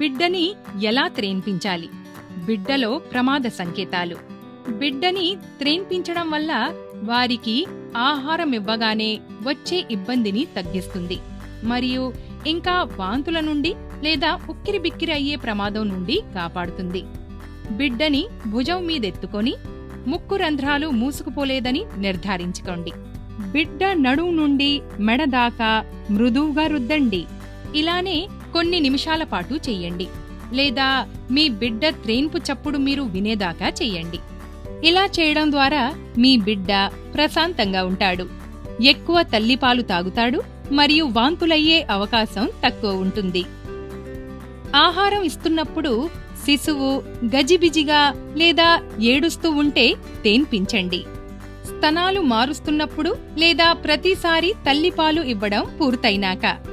బిడ్డని ఎలా త్రేన్పించాలి? బిడ్డలో ప్రమాద సంకేతాలు. బిడ్డని త్రేన్పించడం వల్ల వారికి ఆహారం ఇవ్వగానే వచ్చే ఇబ్బందిని తగ్గిస్తుంది. మరియు ఇంకా వాంతుల నుండి లేదా ఉక్కిరిబిక్కిరి అయ్యే ప్రమాదం నుండి కాపాడుతుంది. బిడ్డని భుజం మీదెత్తుకొని ముక్కు రంధ్రాలు మూసుకుపోలేదని నిర్ధారించుకోండి. బిడ్డ నడువు నుండి మెడ దాకా మృదువుగా రుద్దండి. ఇలానే కొన్ని నిమిషాల పాటు చెయ్యండి. లేదా మీ బిడ్డ త్రేన్పు చప్పుడు మీరు వినేదాకా చెయ్యండి. ఇలా చేయడం ద్వారా మీ బిడ్డ ప్రశాంతంగా ఉంటాడు. ఎక్కువ తల్లిపాలు తాగుతాడు మరియు వాంతులయ్యే అవకాశం తక్కువ ఉంటుంది. ఆహారం ఇస్తున్నప్పుడు శిశువు గజిబిజిగా లేదా ఏడుస్తూ ఉంటే తేన్పించండి. స్తనాలు మారుస్తున్నప్పుడు లేదా ప్రతిసారి తల్లిపాలు ఇవ్వడం పూర్తయినాక.